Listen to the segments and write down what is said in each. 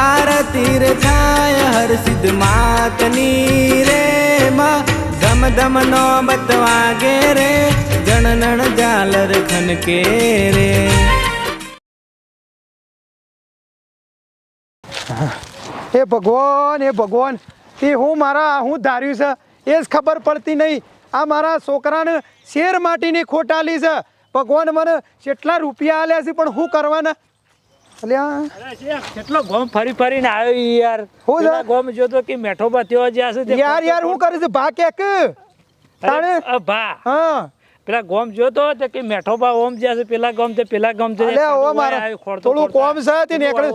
આરતી રે થાય, હર સિદ્ધ માતની રે માં. ધમ ધમ નો બતવાગે રે જણનણ જાલર ખનકે રે. હે ભગવાન હે ભગવાન, એ હું મારા, હું ધાર્યું છે. એ જ ખબર પડતી નહીં. આ મારા છોકરાને શેર માટીની ખોટાલી છે. ભગવાન મને કેટલા રૂપિયા આલ્યા છે પણ હું કરવાના કેટલો ગોમ ફરી ફરીને આવ્યો યાર. હું ગોમ જોતો કે મેઠો બત્યો જ્યાં છે યાર યાર હું કરીશ ભા કેક તાણે? ભા. હા. પેલા ગોમ જોતો તો કે મેઠો બા ઓમ જ્યાં છે પેલા ગોમ છે પેલા ગોમ છે. અલ્યા ઓ મારા. થોડું કોમ તે નીકળે.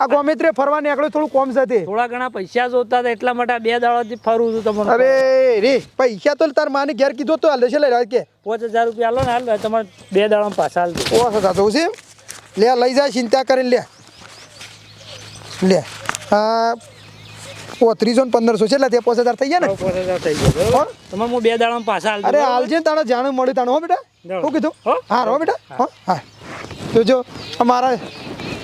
આ ગોમિત્રે ફરવા નીકળ્યો થોડું કોમ છે થોડા ઘણા પૈસા જોતા હતા એટલા માટે બે દાડાથી ફરું છું તમને અરે રે પૈસા તો તાર માને ઘેર કીધું તો હાલે છે લે કે. પાંચ હજાર રૂપિયા આલો ને હાલ તમારે બે દાડા પાછા હાલ દે. ઓ થતું છે લે લઈ જાય ચિંતા કરીને લે. લે આ પોત્રીસો ને પંદરસો છે એટલે તે પોસ હજાર થઈ ગયા ને? પોસ હજાર થઈ ગયો તમારે હું બે દાડા પાછા અરે હાલજે તાણે જાણે મળ્યું તાણે. હો બેટા. શું કીધું? હા? રહો બેટા. હો. હા જોજો અમારા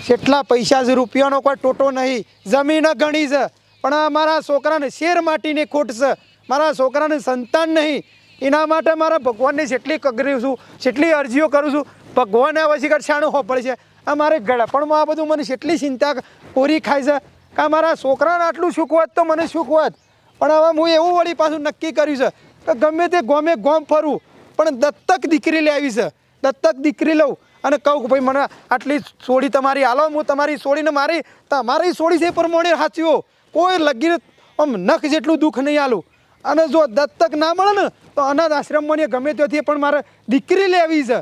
કેટલા પૈસા છે રૂપિયાનો કોઈ ટોટો નહીં. જમીન ઘણી છે પણ અમારા મારા છોકરાને શેર માટીની ખોટ છે. મારા છોકરાને સંતાન નહીં. એના માટે મારા ભગવાનની જેટલી કગરી છું જેટલી અરજીઓ કરું છું ભગવાને પછી કર શાણું હોપડ છે. આ મારે ગળપણમાં આ બધું મને જેટલી ચિંતા કોરી ખાય છે કે મારા છોકરાને આટલું સુખ હોત તો મને સુખ હોત. પણ હવે હું એવું વળી પાછું નક્કી કર્યું છે કે ગમે તે ગોમે ગોમ ફરું, પણ દત્તક દીકરી લેવી છે. દત્તક દીકરી લઉં અને કહું કે ભાઈ મને આટલી સોડી તમારી હાલો હું તમારી સોડીને મારી, તમારી સોડી છે એ પ્રમાણે સાચવ્યો કોઈ લગીને આમ નખ જેટલું દુઃખ નહીં આલું. અને જો દત્તક ના મળે ને, તો અનાથ આશ્રમમાં ગમે ત્યાંથી પણ મારે દીકરી લેવી છે.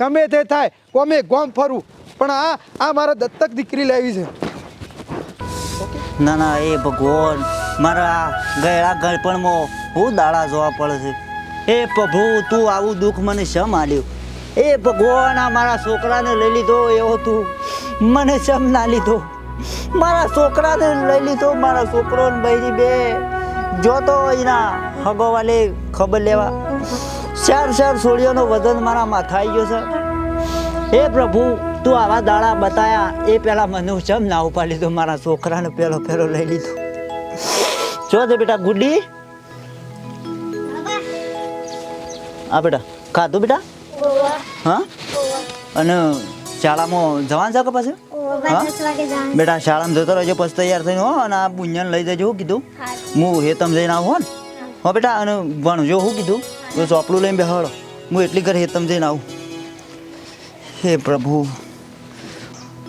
ગમે તે થાય, ગમે ગોમ ફરું. પણ આ આ મારા દત્તક દીકરી લેવી છે. ના ના, એ ભગવાન. મારા ગયેલા ગળપણમાં હું દાડા જોવા પડે છે. એ પ્રભુ, તું આવું દુઃખ મને શમ આલ્યું એ ભગવાન આ મારા છોકરાને લઈ લીધો એવો તું. મને શમ ના લીધો? મારા છોકરાને લઈ લીધો મારા છોકરો બૈરી બે. જોતો એના હગોવાલે ખબર લેવા ચાર ચાર સોળીઓનો વજન મારા માથા આવી ગયો છે. હે પ્રભુ તું આવા દાડા બતાયા એ પેલા મને ચમ ના ઉપાડી લીધો? મારા છોકરાને પેલો પેલો લઈ લીધો. જો દે બેટા ગુડી હા બેટા ખાધું બેટા? હા? અને શાળામાં જવાનું છે કે પાછું? બેટા શાળામાં જતો રહેજો પછી તૈયાર થઈને હો અને આ બુંજન લઈ જજો હું કીધું. હું. હેતમ જઈને આવું હો ને હો બેટા અને ભણજો શું કીધું? તો ચોપડું લઈને બેહાડો. હું એટલી ઘરે હે તમે જઈને આવું. હે પ્રભુ.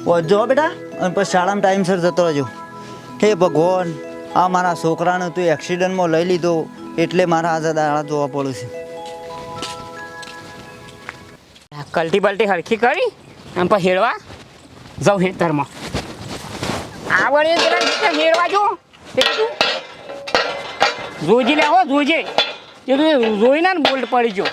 ઓ જો બેટા અને પછી શાળામાં ટાઈમસર જતો રહેજો. હે ભગવાન આ મારા છોકરાને તું એક્સિડન્ટમાં લઈ લીધો એટલે મારા આજે દાડા જોવા પડું છે. કલટી બલટી હરખી કરી અને પછી હેડવા જાઉં હેતરમાં. આ વળી જરા હેતર જો. જોજી લે હો જોજે. એ તું જોઈને ને બોલ્ટ પડી ગયો.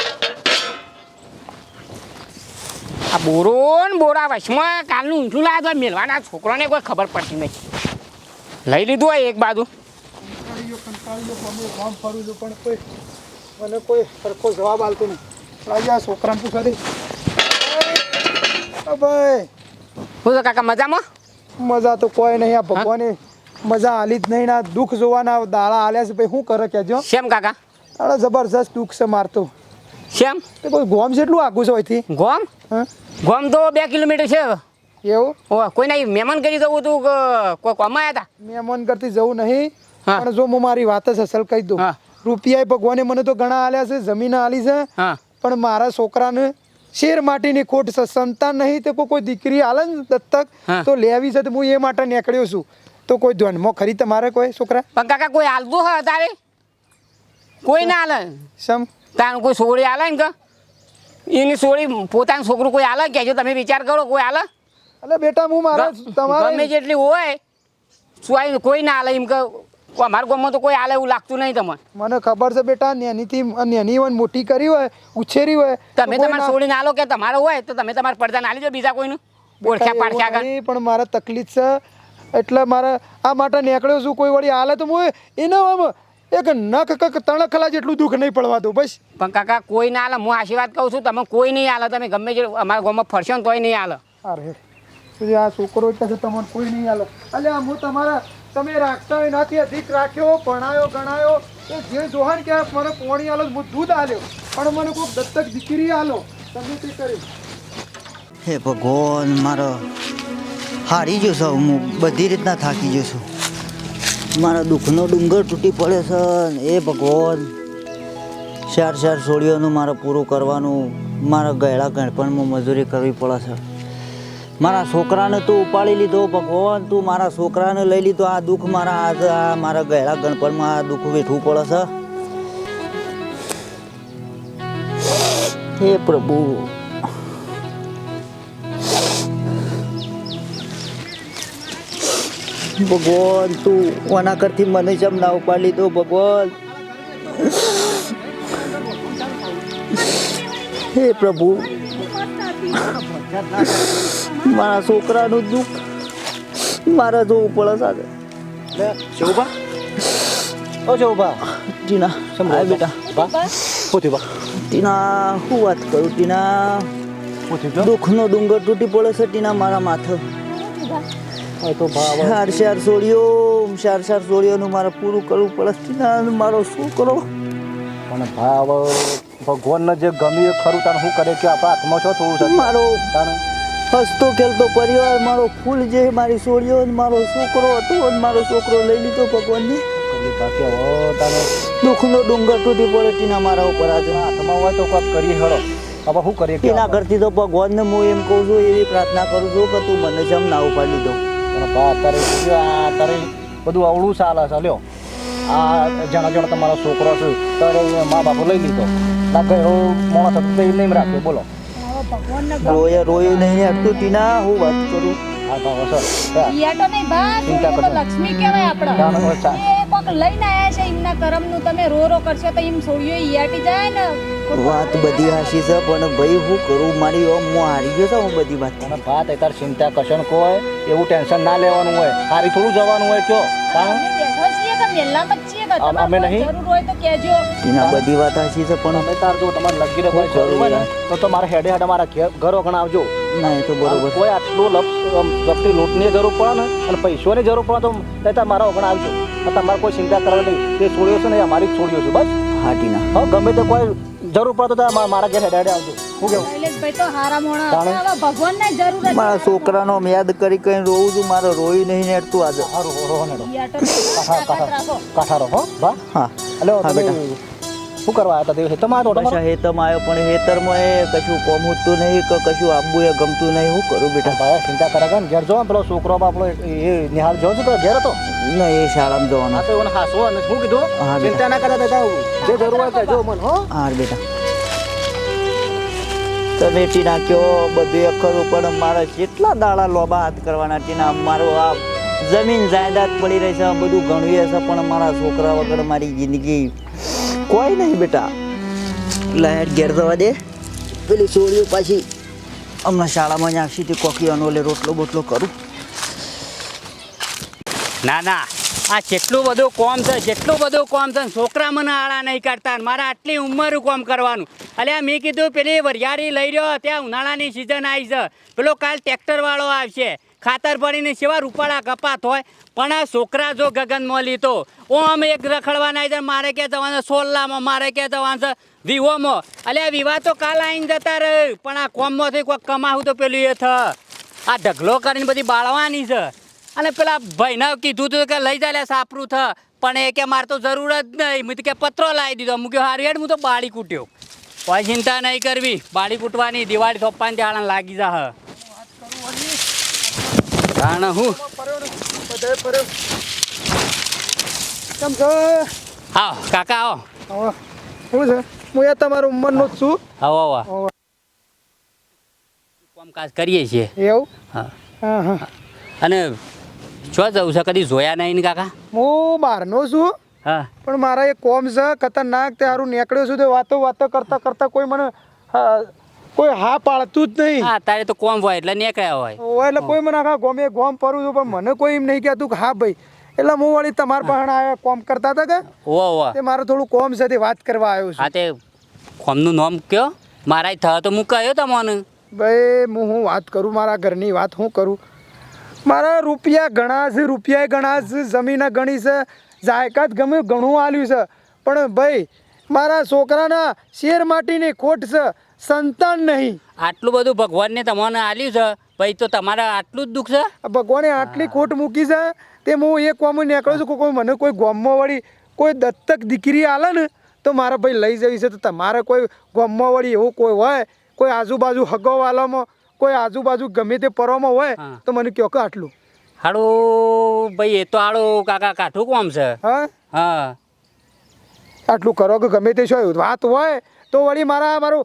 આ બોરો ને બોરા વચમાં કાલનું ઊંઠું લાવ્યા તો મેળવાના છોકરાને કોઈ ખબર પડતી નહીં. લઈ લીધું હોય એક બાજુ. કામ ફરું છું પણ કોઈ મને કોઈ સરખો જવાબ આલતો નહીં. આ છોકરાને તું ખરી ભાઈ. શું કાકા મજામાં? મજા તો કોઈ નહીં આ ભગવાને મજા આલી જ નહીં ના દુઃખ જોવાના દાળા આલ્યા છે. ભાઈ શું કરે કેજો શેમ કાકા? દાડા જબરજસ્ત દુઃખ છે મારતો શેમ? તે કોઈ ગોમ જેટલું આગું છે અહીંથી ગોમ? હા? ગોમ તો બે કિલોમીટર છે એવું? ઓ કોઈ નહીં મહેમાન કરી જવું તું કોઈ કોમાં આવ્યા મહેમાન કરતી જવું નહીં પણ જો હું મારી વાત જ અસલ કહી દઉં. રૂપિયા ભગવાને મને તો ઘણા આલ્યા છે જમીન આલી છે પણ મારા છોકરાને શેર માટીની ખોટ છે સંતાન નહીં તો કોઈ- દીકરી આલે દત્તક તો લેવી છે તો હું એ માટે નીકળ્યો છું. તો કોઈ ધ્યાનમાં ખરી તમારે કોઈ છોકરા? પણ કાકા કોઈ હાલતું હોય તારે? કોઈ ના હાલે સમ તારું કોઈ સોળી હાલે ને કે? એની સોળી પોતાનું છોકરું કોઈ હાલે કહેજો તમે વિચાર કરો કોઈ હાલે એટલે બેટા હું મારા ગમે તમારે જેટલી હોય સુવાય કોઈ ના હાલે એમ કે અમારા ગામમાં તો કોઈ હાલે એવું લાગતું નહીં તમને. મને ખબર છે બેટા નેનીથી નેની હોય મોટી કરી હોય ઉછેરી હોય તમે તમારે ના- ના હાલો કે તમારે હોય તો તમે તમારા પડદા ના લીધો બીજા કોઈનું. ઓળખ્યા પાડખ્યા પણ મારા તકલીફ છે. એટલે મારે આ માટે નીકળ્યો છું કોઈ વળી હાલે તો હું એને આમ એક નખ કક તણખલા જેટલું દુઃખ નહીં પડવા દઉં બસ. પણ કાકા કોઈ ના હાલે હું આશીર્વાદ કહું છું તમે કોઈ નહીં હાલે તમે ગમે તે અમારા ગામમાં ફરશો ને તોય નહીં હાલે. અરે પછી આ છોકરો એટલે છે તમને કોઈ નહીં હાલે. અલ્યા હું તમારા તમે રાખતા હોય નાથી અધિક રાખ્યો ભણાયો ગણાયો. એ જે જોહાન કે મને પોણી હાલો હું દૂધ હાલ્યો પણ મને કોઈ દત્તક દીકરી હાલો તમે તે કર્યું હે ભગવાન મારો હારી ગયો છું હું, બધી રીતના થાકી ગયો છું મારા દુઃખનો ડુંગર તૂટી પડે છે એ ભગવાન. ચાર ચાર સોળીઓનું મારે પૂરું કરવાનું, મારા ગયડા ગણપણમાં મજૂરી કરવી પડે છે. મારા છોકરાને તું ઉપાડી લીધો, ભગવાન, તું મારા છોકરાને લઈ લીધો. આ દુઃખ મારા આ મારા ગયડા ગણપણમાં આ દુઃખ વેઠવું પડે છે. હે પ્રભુ. ભગવાન તું ઓના કરથી મને જેમ ના ઉપાડી લીધો ભગવાન. હે પ્રભુ. મારા છોકરાનું દુઃખ મારા જોવું પડે સાથે શોભા ઓ શોભા ટીના આ બેટા. પોતી બા. ટીના શું વાત કરું ટીના? દુઃખનો ડુંગર તૂટી પડે છે ટીના મારા માથે. ચાર ચાર સોળીઓ ચાર ચાર સોળીઓનું મારે પૂરું કરવું પડે. ટીના મારો છોકરો પણ ભાવ ભગવાનને જે ગમ્યું એ ખરું તાને શું કરે કે આપણા હાથમાં છો થોડું છે મારો હસતો ખેલતો પરિવાર મારો ફૂલ જે મારી સોળીઓ ને મારો છોકરો હતો અને મારો છોકરો લઈ લીધો ભગવાનને. કરી બાકી હવે દુઃખનો ડુંગર તૂટી પડે ટીના મારા ઉપર આજે. હાથમાં હોય તો કંઈક કરીએ હળો હવે શું કરીએ એના કરતી તો ભગવાનને હું એમ કહું છું એવી પ્રાર્થના કરું છું કે તું મને જમ ના ઉપાડી લીધો પણ બા અત્યારે બધું અવળું ચાલે છે લ્યો. આ જણા જણા તમારો છોકરો છે ત્યારે મા બાપો લઈ લીધો. ના ગયો માણસ હતો તે નહીં રાખ્યો બોલો. રોય રોયું નહીં હટતું ટીના હું વાત કરું? હા ભાવ સર તો નહીં ચિંતા એ લક્ષ્મી કહેવાય આપણો. એ લઈને આયા છે એમના કરમનું તમે રો રો કરશો તો એમ છોડ્યો ઈયાટી જાય ને. વાત બધી હાશી છે પણ ભાઈ હું કરું? મારી ઓમ હું હારી ગયો છું હું બધી વાત અને ભાત એ તાર ચિંતા કશન કોઈ એવું ટેન્શન ના લેવાનું હોય. હારી થોડું જવાનું હોય કયો? કારણ અમે નહીં? જરૂર હોય તો કહેજો. ટીના બધી વાત હાશી છે પણ અમે તાર જો તમારે લગી કોઈ જરૂર હોય ને તો તમારે હેડે હેડે મારા ઘેર ઘરો ઘણા આવજો ના એ તો બરોબર. કોઈ આટલું લપ લપટી લૂંટની જરૂર પડે ને અને પૈસોની જરૂર પડે તો મારા ઓગણ આવજો. તમારે કોઈ ચિંતા કરવા નહીં. તે છોડ્યો છે ને અમારી જ છોડ્યો છે બસ. હા ટીના હા ગમે તે કોઈ જરૂર પડતો તો મારા ઘેર હેડે હેડે આવજો. હું કેવું? શૈલેષભાઈ તો હારા મોણા. ભગવાનને જરૂર મારા છોકરાનો યાદ કરી કઈ રોવું છું મારે રોઈ નહીં નેટતું આજે. સારું રોહન હેડો ઈયા તો નહીં. કાઠા તાકાત રાખો. કાઠા રહો બા. હા. હેલો હા, તમે શું કરવા આવ્યા હતા? તે હેતમાં તમારો? પાછા હેતમાં આવ્યો પણ હેતરમાં એ કશું કોમ ઉઠતું નહીં કે કશું આપવું એ ગમતું નહીં. હું કરું બેટા? ભાઈ ચિંતા કરે કે ઘેર જો પેલો છોકરો બાપડો એ નિહાળ જો છું તો ઘેર હતો? ના એ શાળામાં જવાનું. તો એને હાસો અને શું કીધું. ચિંતા ના કરે તો જે જરૂર હોય કહેજો મને હો. હા બેટા. તમે ટીના કયો બધું એ ખરું પણ મારે કેટલા દાડા લોબા હાથ કરવાના ટીના મારો આ જમીન જાયદાદ પડી રહી છે બધું ગણવી છે પણ મારા છોકરા વગર મારી જિંદગી કોઈ નહીં બેટા. લાઈટ ઘેર જવા દે. પેલી છોડીઓ પાછી. હમણાં શાળામાં જ આવશે તે કોકીઓનો લે રોટલો બોટલો કરું. ના ના આ જેટલું બધું કોમ છે જેટલું બધું કોમ છે છોકરા મને આળા નહીં કરતા મારા મારે આટલી ઉંમર કોમ કરવાનું. અલ્યા મેં કીધું પેલી વરિયાળી લઈ રહ્યો ત્યાં ઉનાળાની સિઝન આવી છે. પેલો કાલ ટ્રેક્ટરવાળો આવશે. ખાતર ભરીને સેવા રૂપાળા કપાત હોય. પણ આ છોકરા જો ગગનમાં લીધો ઓમ એક રખડવાના છે મારે ક્યાં જવાનું સોલ્લામાં મારે ક્યાં જવાનું છે? વિવોમાં અલ્યા વિવાહ તો કાલ આવીને જતા રહે પણ આ કોમમાંથી કોઈ કમાવું તો પેલું એ થ. આ ઢગલો કરીને બધી બાળવાની છે. અને પેલા ભાઈને કીધું હતું કે લઈ જાય સાપરું થ. પણ એ કે મારે તો જરૂર જ નહીં. મેં કે પત્રો લાવી દીધો. મૂક્યો હારી હેડ, હું તો બાળી કૂટ્યો. કોઈ ચિંતા નહીં કરવી. બાળી કૂટવાની, દિવાળી થોપાને ત્યાં લાગી જા હ. કારણ હું? કેમ છો આવો, કાકા આવો. શું છે હું એ તમારું ઉંમરનો જ છું આવો. આવો કામકાજ કરીએ છીએ? એવું હા. અને છો જવું છે? કદી જોયા નહીં કાકા? હું. બહારનો છું હા પણ મારા એક કોમ છે, ખતરનાક, તે સારું નીકળ્યો છું, તે વાતો વાતો કરતા કરતા કોઈ મને કોઈ હા પાડતું જ નહીં. હા તારે તો કોમ હોય એટલે નીકળ્યા હોય. હોય એટલે કોઈ મને આખા ગોમે ગોમ ફરું છું પણ મને કોઈ એમ નહીં કહેતું કે હા ભાઈ. એટલે હું વળી તમારા પાસે આવ્યા કોમ કરતા હતા કે? ઓ ઓ તે મારે થોડું કોમ છે તે વાત કરવા આવ્યો છું. હા તે કોમનું નામ કયો? મારા થયો તો હું કહ્યો તમને. ભાઈ હું હું વાત કરું મારા ઘરની વાત હું કરું. મારા રૂપિયા ઘણા છે રૂપિયા ઘણા છે જમીન ઘણી છે. જાયકાત ગમે ઘણું આલ્યું છે. પણ ભાઈ મારા છોકરાના શેર માટીની ખોટ છે. સંતાન નહીં. આટલું બધું ભગવાનને તમને આલ્યું છે ભાઈ તો તમારે આટલું જ દુઃખ છે? ભગવાને આટલી ખોટ મૂકી છે તે હું એક કોમ નીકળું છું કોઈ મને કોઈ ગોમમાં વળી કોઈ દત્તક દીકરી આલે ને તો મારા ભાઈ લઈ જવી છે તો તમારે કોઈ ગોમમાં વળી એવું કોઈ હોય કોઈ આજુબાજુ હગોવાલામાં કોઈ આજુબાજુ ગમે તે પરોમાં હોય તો મને કહો કે આટલું. હાડો ભાઈ એ તો આડો કાકા કાઠું કોમ છે. હા? હા. આટલું કરો કે ગમે તે શું વાત હોય તો વળી મારા મારો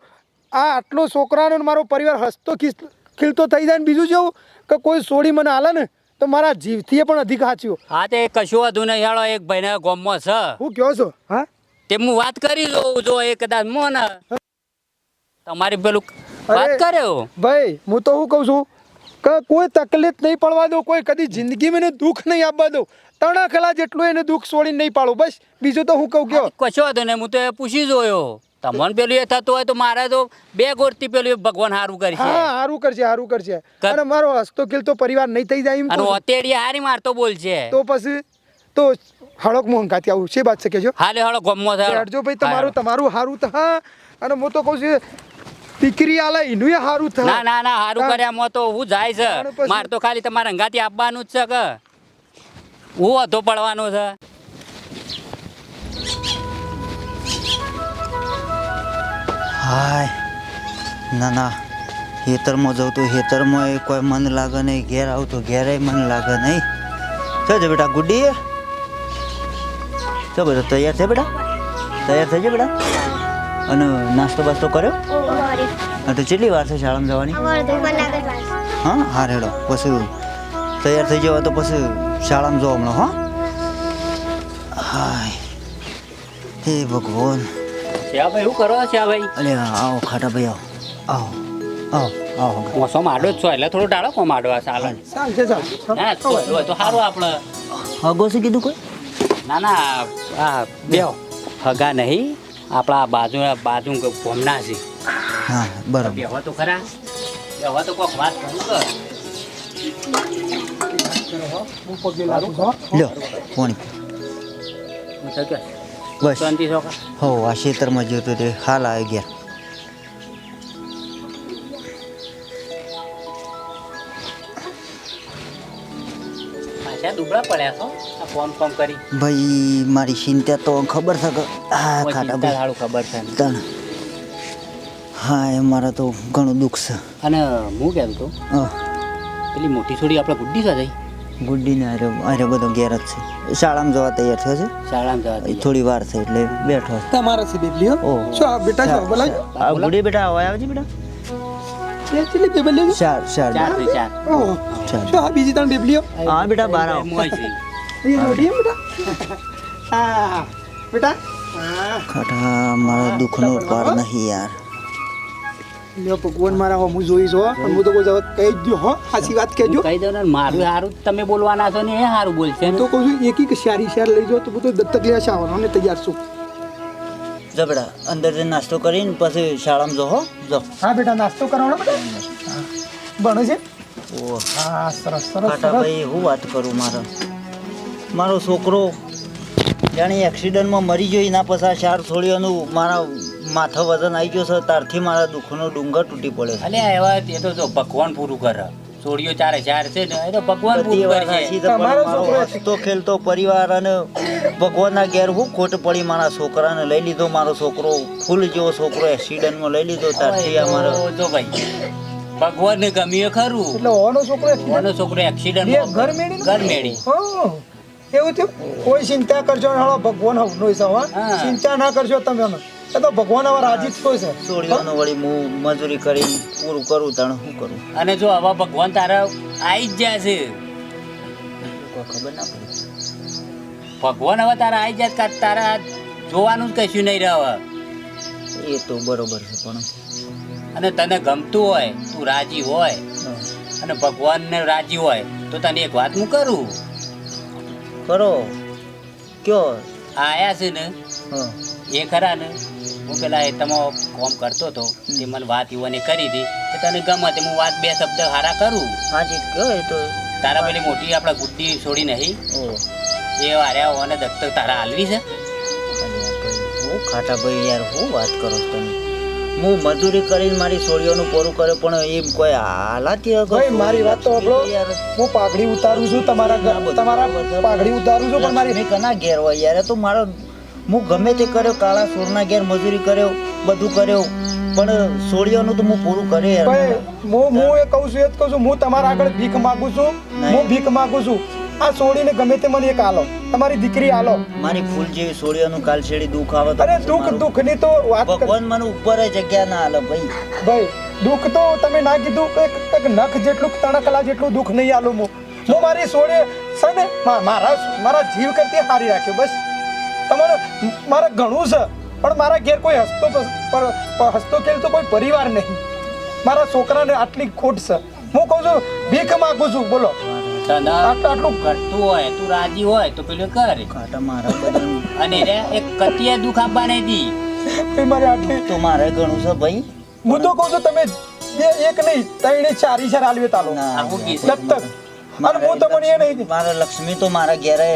આ આટલો છોકરાનો મારો પરિવાર હસતો ખીલતો થઈ જાય ને બીજું જેવું કે કોઈ છોડી મને હાલે ને તો મારા જીવથી પણ અધિક હાચ્યો હા તે કશું વધુ નહીં. હાડો એક ભાઈને ગોમમાં છે. હું કયો છો? હા? તે હું વાત કરી લઉં જો એ કદાચ મોન તમારી પેલું વાત કર્યો ભાઈ હું તો શું કહું છું કે કોઈ તકલીફ નહીં પડવા દો કોઈ કદી જિંદગીમાં એને દુઃખ નહીં આપવા દો. તણા ખલા જેટલું એને દુઃખ છોડીને નહીં પાડો. બસ બીજું તો હું કહું કયો. કશો વાંધો ને હું તો એ પૂછી જોયો. તમને પેલું એ થતું હોય તો મારે તો બે ગોળથી પેલું ભગવાન સારું કરશે. હા સારું કરશે સારું કરશે. અને મારો હસતો ખીલતો પરિવાર નહીં થઈ જાય એમ અને ઓતેડી હારી મારતો બોલશે. તો પછી તો હળક મોહનકાથી આવું છે વાત શકે છો હાલે હળક ગમો હેડજો ભાઈ તમારું તમારું સારું તો હા. અને હું તો કહું છું દીકરી આલે એનું સારું થાય ના ના ના હારું કર્યા મો તો હું જાય છે. માર તો ખાલી તમારા અંગાથી આપવાનું જ છે કે. હું વધુ પડવાનું છે. હાય. ના ના. ખેતરમાં જાઉં તો ખેતરમાં કોઈ મન લાગે નહીં. ઘેર આવું તો ઘેરે મન લાગે નહીં. ચો બેટા, ગુડી. ચો બેટા તૈયાર છે બેટા? તૈયાર થઈ જાય બેટા? અને નાસ્તો બાસ્તો કર્યો? હા તો કેટલી વાર છે શાળામાં જવાની? હા હા, રેડો. પછી તૈયાર થઈ જવા તો પછી શાળામાં જવા હમણાં, હા. હાય. હે ભગવાન. શ્યા ભાઈ શું કરો શ્યા ભાઈ અલે આવો ખાટા ભાઈ આવો. આવો આવો મોસો માડો જ છો એટલે થોડું ડાળો કો માડવા ચાલે. ચાલશે ચાલશે તો હોય તો સારું આપણે હગો છે કીધું કોઈ? ના ના આ બે હગા નહીં આપણા બાજુ બાજુ ભોમના છે. હા બરાબર. બેહો તો ખરા. બેહો તો કોક વાત કરું કે હું પગે લાગુ લ્યો પોણી હું તો કે બસ. શાંતિ છો? હો આ ખેતરમાં જોતું તે હાલ આવી ગયા. દુબળા પડ્યા છો? આ ફોન ફોન કરી. ભાઈ મારી ચિંતા તો ખબર છે કે હા ખાટા ભાઈ. ખબર છે. તણ. હા એ મારા તો ઘણું દુઃખ છે. અને હું કેમ તો પેલી મોટી છોડી આપણે ગુડ્ડી છે જઈ અરે આરે આરે બધો ઘેર જ છે. શાળામાં જવા તૈયાર થયો છે? શાળામાં જવા થોડી વાર છે એટલે બેઠો છે. તમારા છે બેબલી હો શું આ બેટા છો? બોલાય આ ગુડી બેટા હવે આવજે બેટા? કેટલી બેબલી ચાર ચાર. ચાર ચાર. ઓહો. ચાર. આ બીજી ત્રણ બેબલીઓ? હા બેટા બાર આવો. મોય છે. એ બેટા હા બેટા? હા. ખાટા મારા દુઃખનો પાર નહીં યાર. ભગવાન મારા હો જોઈશ હો. પણ હું તો કોઈ જવાબ કહી જ દો હો. સાચી વાત કહેજો. કહી દો ને મારું સારું તમે બોલવાના છો ને એ સારું બોલશે તો કહું છું એક એક શારી શાર લઈ જાઓ તો હું તો દત્તક લેવા આવવાનો અને તૈયાર છું. જબડા અંદર જઈને નાસ્તો કરીને પછી શાળામાં જો હો. જો. હા બેટા નાસ્તો કરવાનો બેટા? છે? ઓહ હા સરસ સરસ ભાઈ હું વાત કરું મારો? મારો છોકરો જાણે એક્સિડન્ટમાં મરી ગયો એના પછી આ ચાર છોડીઓનું મારા માથા વજન આવી ગયો છે ત્યારથી મારા દુઃખનો ડુંગર તૂટી પડ્યો છે. અલે એવા તે તો જો ભગવાન પૂરું કરે. છોડીઓ ચારે ચાર છે ને એ તો ભગવાન પૂરું કરે છે છે, તમારો હસતો ખેલતો પરિવાર અને ભગવાનના ઘેર હું ખોટ પડી મારા છોકરાને લઈ લીધો. મારો છોકરો ફૂલ જેવો છોકરો એક્સિડન્ટમાં લઈ લીધો. ત્યારથી અમારો જો ભાઈ ભગવાન ને ગમ્યું ખરું. એટલે ઓનો છોકરો ઓનો છોકરો એક્સિડન્ટ ઘર મેળી ઘર મેળી. એવું થયું? કોઈ ચિંતા કરજો ને હાલો ભગવાન હવનો છે ચિંતા ના કરજો તમે. એ તો ભગવાન હવે રાજી જ કોઈ છે. છોડીઓનું વળી હું મજૂરી કરી પૂરું કરું તણ શું કરું? અને જો હવે ભગવાન તારા આવી જ જાય છે. ખબર ના પડી. ભગવાન હવે તારા આવી જાય કાં તારા જોવાનું જ કશું નહીં રહે હવે. એ તો બરોબર છે પણ અને તને ગમતું હોય તું રાજી હોય. અને ભગવાનને રાજી હોય તો તને એક વાત હું કરું? કરો. કયો? આ આયા છે ને એ ખરા ને? હું પેલા એ તમો કોમ કરતો હતો તે મને વાત યુવાને કરી હતી કે તને ગમે તે હું વાત બે શબ્દ હારા કરું. હાજી કયો એ તો. તારા પેલી મોટી આપણા ગુડ્ડી છોડી નહીં. ઓ. એ હાર્યા હોવાને દત્તક તારા હાલવી છે. હું ખાટા ભાઈ યાર હું વાત કરો છો તમે? હું મજૂરી કરીને મારી સોળીઓનું પૂરું કર્યો પણ એમ કોઈ હાલાતી અગર ભાઈ, મારી વાત તો આપણો. યાર. હું પાઘડી ઉતારું છું તમારા તમારા પાઘડી ઉતારું છું પણ મારી કના ઘેર હોય યાર? તો મારો હું ગમે તે કર્યો કાળા સોરના ઘેર મજૂરી કર્યો બધું કર્યો પણ સોળીઓનું તો હું પૂરું કરે હું હું એ કહું છું એ જ કહું છું હું તમારા આગળ ભીખ માંગુ છું. હું ભીખ માગું છું. આ સોડીને ગમે તે મને એક આલો. તમારી દીકરી આલો. મારી ફૂલ જેવી સોળીઓનું કાલ છેડી દુખ આવે અરે દુખ દુઃખ મારું- ની તો વાત ભગવાન મને ઉપર જગ્યા ના આલે ભાઈ. ભાઈ દુઃખ તો તમે ના કીધું એક એક નખ જેટલું તણકલા જેટલું દુઃખ નહીં આલું હું. હું મારી સોળે સને ને મારા મારા જીવ કરતી હારી રાખ્યો બસ. તમારે મારે ઘણું છે પણ મારા ઘેર કોઈ હસતો હસતો ખેલતો કોઈ પરિવાર નહીં. મારા છોકરાને આટલી ખોટ છે. હું કહું છું ભીખ માગું છું બોલો. તને આટલું આટલું કરતું હોય તું રાજી હોય તો પેલું કર. મારા અને રે એક કતિયા દુઃખ આપવા દી. તે મારે આટલી તો મારે ઘણું છે ભાઈ? હું તો કહું છું તમે બે એક નહીં ત્રણે ચારી ચાર આલવે તાલો. ના, આવું કીધું. દત્તક. અને હું તમને એ નહીં મારા લક્ષ્મી તો મારા ઘેરે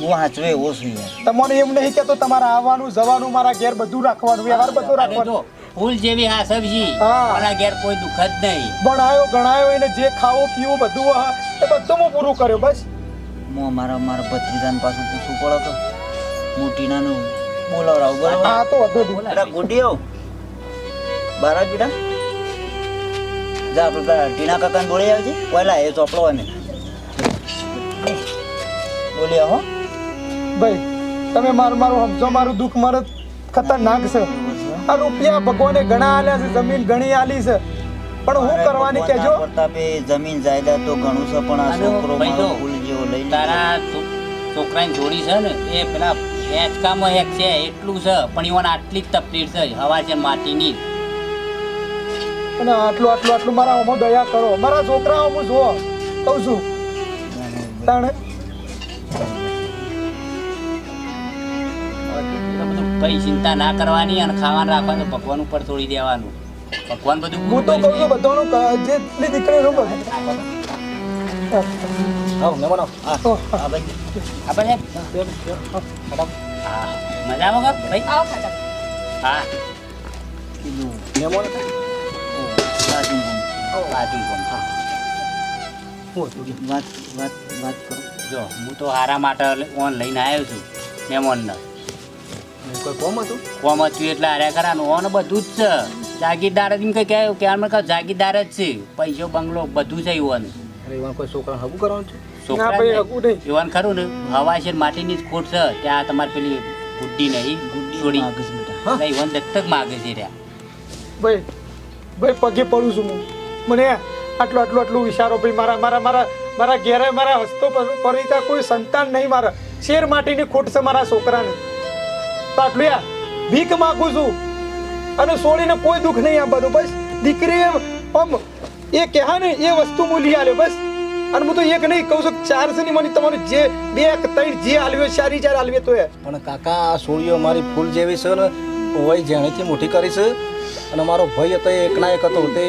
હું હાચવે એવો છું યાર એમ નહીં કે તો તમારે આવવાનું જવાનું મારા ઘેર બધું રાખવાનું વ્યવહાર બધું રાખવાનું. ફૂલ જેવી હા સબ્જી હા. આના ઘેર કોઈ દુઃખ જ નહીં ભણાયો ગણાયો એને જે ખાવું પીવું બધું હા એ બધું હું પૂરું કર્યો બસ. હું મારા મારા ભત્રીજાને પાછું પૂછવું પડે તો. હું ટીનાનું બોલાવડાવું બરાબર? હા તો વધુ. અરે ગુડીઓ બારા બીડા જા આપણે ટીના કાકાને બોલી આવજે. પહેલા એ ચોપડો અને બોલ્યા બોલી આવો. ભાઈ તમે મારું મારું સમજો મારું દુઃખ મારે ખતરનાક છે. આ રૂપિયા ભગવાને ઘણા આલ્યા છે જમીન ઘણી આલી છે. પણ હું કરવાની કેજો જો પ્રતાપે જમીન જાયદાદ તો ઘણું છે પણ આ છોકરો ભાઈ મારો ફૂલ જેવો લઈ તારા છોકરાની જોડી છે ને એ પેલા એચકામાં એક છે એટલું છે પણ ઈવન આટલી જ તકલીફ છે હવા છે માટીની. અને આટલું આટલું આટલું મારા ઓમો દયા કરો. મારા છોકરાઓ હું જુઓ કહું છું. તાણે એટલે ચિંતા ના કરવાની અને ખાવાનું રાખવાનું ભગવાન ઉપર છોડી દેવાનું. ભગવાન બધું હું તો કહું છું બધાનું ક- દીકરી બધું હા મજામાં કર ભાઈ? હા. વાત કરો. જો હું તો હારા માટે ઓન લઈને આવ્યો છું મહેમાનને કોઈ કોમ હતું? કોમ હતું એટલે હાર્યા કરાનું ઓન બધું જ છે. જાગીરદાર જ એમ કઈ કહેવાય કે આમાં કહું જાગીરદાર જ છે. પૈસો બંગલો બધું છે એવું અરે એવા કોઈ છોકરા હગું કરવાનું છે? ના ભાઈ હગું નહીં. ખરું ને? હવા છે માટીની જ ખોટ છે. ત્યાં તમારે પેલી ગુડ્ડી નહીં ગુડ્ડી છોડી માગે છે બેટા. એટલે યુવાન દત્તક માગે છે રહ્યા. ભાઈ ભાઈ પગે પડું છું હું. મને આટલું આટલું આટલું વિચારો ભાઈ. મારા મારા મારા મારા ઘેરે મારા હસ્તો પર- પરિતા કોઈ સંતાન નહીં મારા. શેર માટીની ખોટ છે મારા છોકરાને. આટલું ભીખ માગું છું. અને સોળીને કોઈ દુઃખ નહીં આ બધું બસ. દીકરી એમ આમ એ કહે ને એ વસ્તુ હું લઈ આવ્યો બસ. અને હું તો એક નહીં કહું છું ચાર છે ને મને તમારું જે બે ત્રણ જે હાલવ્યો ચારી ચાર આલ્યો તો એ. પણ કાકા આ સોળીઓ મારી ફૂલ જેવી છે ને વય જેણીથી મોટી કરી છે. અને મારો ભાઈ હતો એકના એક હતો તે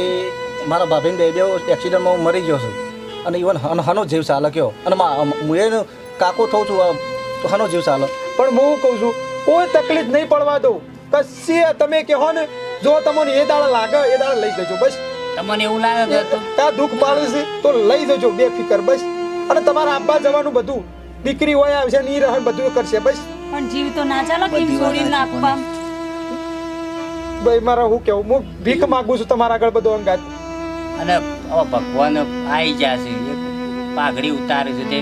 મારા ભાભીને બે બે એક્સિડન્ટમાં મરી ગયો છે. અને ઇવન હનો જીવ ચાલે કયો અને હું એ કાકો થઉં છું તો હનો જીવ ચાલે પણ હું કહું છું કોઈ તકલીફ નહીં પડવા દઉં. કશી તમે કહો ને જો તમને એ દાડા લાગે એ દાડા લઈ જજો બસ. તમને એવું લાગે તો દુઃખ પાડે છે તો લઈ જજો બે ફિકર બસ. અને તમારા આંબા જવાનું બધું દીકરી હોય આવશે ની રહે બધું કરશે બસ. પણ જીવ તો ના ચાલો કેમ છોડી આપવા ભાઈ મારે હું કેવું હું ભીખ માંગુ છું તમારા આગળ બધો અંગાત. અને ભગવાન આવી જશે પાઘડી ઉતારે છે તે.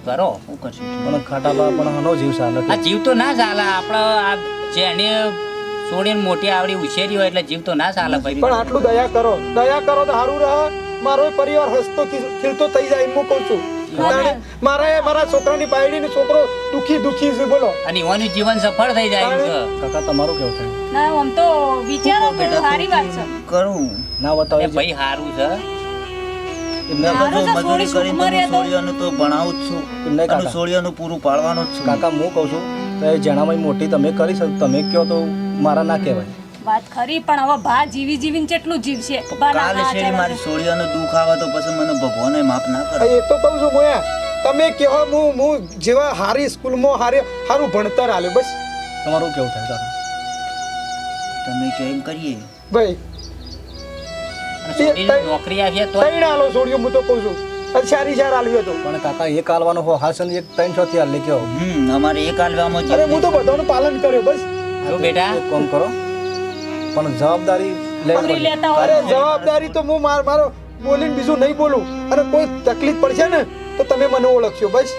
પેલું કરો. શું કરશું પણ ખાટાલા પણ હનો જીવ સાલે આ જીવ તો ના ચાલે આપણે આ જેને છોડીને મોટી આવડી ઉછેરી હોય એટલે જીવ તો ના ચાલે ભાઈ. પણ આટલું દયા કરો. દયા કરો તો સારું રહે. મારો પરિવાર હસતો ખીલતો થઈ જાય એમ કહું છું. મારા મારા છોકરાની બાયડીને છોકરો દુખી દુખી છે બોલો. અને એવાનું જીવન સફળ થઈ જાય કાકા તમારું કેવું થાય? ના આમ તો વિચારો સારી વાત છે. કરું. ના બતાવે ભાઈ સારું છે. એમને મારું જો તો મજૂરી કરીને તો હું તો ભણાવું જ છું. અને કાકા. સોળીઓનું પૂરું પાડવાનું જ છું. કાકા હું કહું છું તો એ જણામાં મોટી તમે કરી શકો તમે કહો તો મારા ના કહેવાય. વાત ખરી પણ હવે ભા જીવી જીવીને કેટલું જીવશે? કાલે શેરી મારી છે. સોળીઓનું દુઃખ આવે તો પછી મને ભગવાને માફ ના કરે. એ તો કહું છું મોયા તમે કહો હું હું જેવા હારી સ્કૂલમાં હારે સારું ભણતર આલ્યું બસ. તમારું કેવું થાય તમે કેમ કરીએ. ભાઈ નોકરી આવી તો ત્રણ આલો છોડ્યો હું તો કહું છું. સારી ચાર આલ્યો હતો. પણ કાકા એક આલવાનો હો હાસન એક ત્રણ છ થી હાલ કયો હમ અમારે એક આલવામાં અરે હું તો બધાનું પાલન કર્યું બસ. જો બેટા. એક કરો. પણ જવાબદારી લેતા અરે જવાબદારી તો હું માર મારો બોલીને બીજું નહીં બોલું. અને કોઈ તકલીફ પડશે ને તો તમે મને ઓળખશો બસ.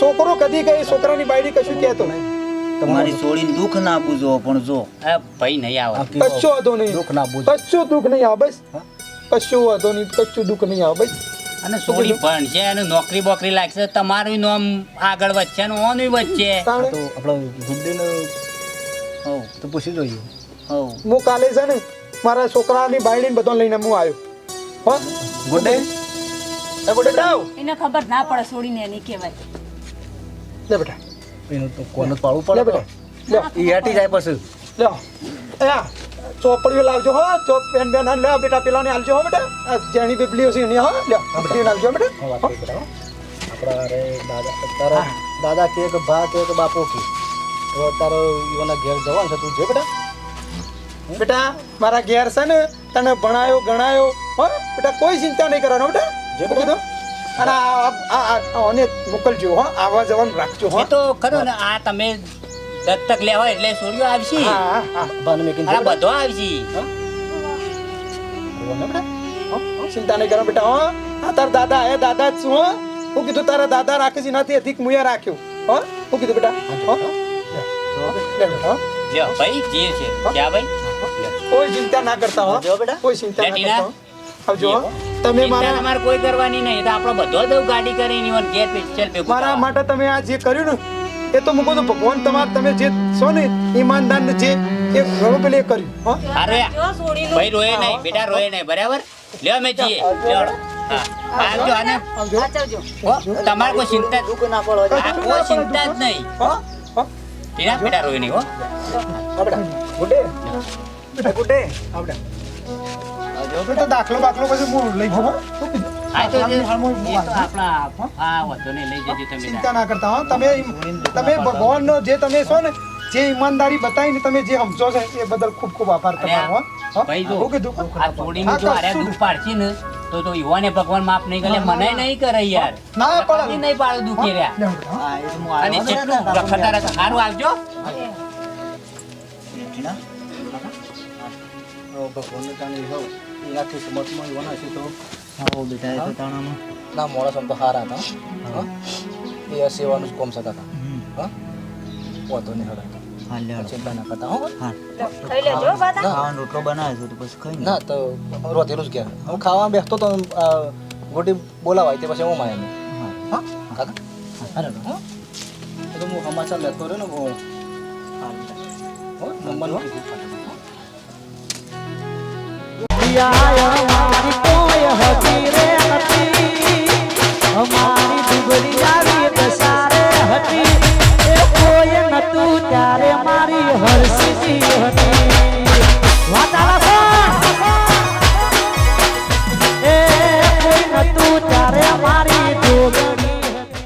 છોકરો કદી કઈ છોકરાની બાયડી કશું કહેતો નહીં. તમારી સોળીને દુઃખ ના પૂજો પણ જો ભાઈ નહીં આવે. કશું વાંધો નહીં. દુઃખ ના પૂજો કશું દુઃખ નહીં આવે બસ. કશું વાંધો નહીં કશું દુઃખ નહીં આવે બસ. અને સોડી છે અને નોકરી બોકરી લાગશે તમારું નામ આગળ વધશે ને ઓનું વધશે. તો આપણે ગુડ્ડીને હો તો પૂછી જોઈએ. હો હું કાલે છે ને મારા છોકરાની બાયડીને બધો લઈને હું આવ્યો. હો? ગુડ્ડે? એ ગુડ્ડે એને ખબર ના પડે છોડીને એની કહેવાય. લે બેટા. એનું તો કોનું પાડવું પડે બેટા લ્યો એ હેટી જાય પછી. લ્યો આ ચોપડીઓ લાવજો હો ચોપ પેન આ લે બેટા પેલાને આલજો હો બેટા. જેણી પીપલીઓ છે એની હો લ્યો પીપલીઓ આલજો બેટા. બેટા. આપણા અરે દાદા તારા દાદા કે કે ભા કે કે બાપુ કે. તો તારો ઈવોના ઘેર જવાનું છે તું જે બેટા. બેટા મારા ઘેર છે ને તને ભણાયો ગણાયો હો બેટા કોઈ ચિંતા નહીં કરવાનો બેટા. જે કીધું? અને આને મોકલજો હો. આવવા જવાનું રાખજો હો. તો ખરો ને આ તમે દત્તક લેવા એટલે સોડિયો આવશે. હા હા. બધો આવશે. ચિંતા નહીં કરો બેટા. હો આ તાર દાદા હે દાદા જ છું હો. હું કીધું તારા દાદા રાખે છે એનાથી અધિક મુયા રાખ્યું. હો હું કીધું બેટા હો. ભાઈ જે છે ક્યાં ભાઈ? કોઈ ચિંતા ના કરતા હો. જો બેટા. કોઈ ચિંતા ના. કરતા આવજો. તમે મારા તમારે કોઈ કરવાની નહીં. તો આપણો બધો દઉં ગાડી કરીને ઈવન ઘેર પેચલ પે મારા માટે તમે આ જે કર્યું ને એ તો મૂકો તો ભગવાન તમાર તમે જે છો ને ઈમાનદાર ને જે એ ઘણું પેલે કર્યું હો. અરે ભાઈ રોય નહીં બેટા રોય નહીં બરાબર? લ્યો અમે જઈએ. લ્યો હા. આવજો આને. તમારે કોઈ ચિંતા દુઃખ ના પડો. કોઈ ચિંતા જ નહીં. હો હો. બેટા રોય નહીં હો. ગુડે બેટા હવે તો દાખલો બાખલો પછી હું લઈ જાઉં હો. શું કીધું? આ તો જે- હાલમાં હું એ તો વાંચું. આપણા આ વધુ નહીં લઈ જજો તમે ચિંતા ના કરતા હો. તમે તમે ભગવાનનો જે તમે છો ને જે ઈમાનદારી બતાવીને તમે જે સમજો છો એ બદલ ખૂબ ખૂબ આભાર તમારો ભાઈ જો આ છોડીને જો આરે દુઃખ પાડશી ને તો તો યુવાને ભગવાન માફ નહીં કરે મને નહીં કરે યાર. ના પડે. નહીં પાડો દુખી રહ્યા લે બેટા, હો. હા એ તો હું અને જેટલું ને તારા રખડતા રખડતા સારું આવજો ટીના, તો ભગવાનને જાણી હોવ એનાથી સમજમાં ઈવોના છે તો. આવો બેટા એ તો તાણામાં. ના મોડા સમ તો હારા હતા. હો. એ સેવાનું જ કોમ કાકા. હા? વાંધો નહીં હડા ચિંતા ના કરતા હો. હા. ખાઈ લેજો રોટલો બનાવ્યો તો પછી ખાઈ ના તો રોતેલું જ ગયા. હું ખાવા બેસતો તો ગોટી બોલાવાય તે પછી હું માયા હા. કાકા? હા ને હો. તો હું સમાચાર લેતો રહ્યો ને હો દુનિયા અમારી કોઈ હતી રે નથી અમારી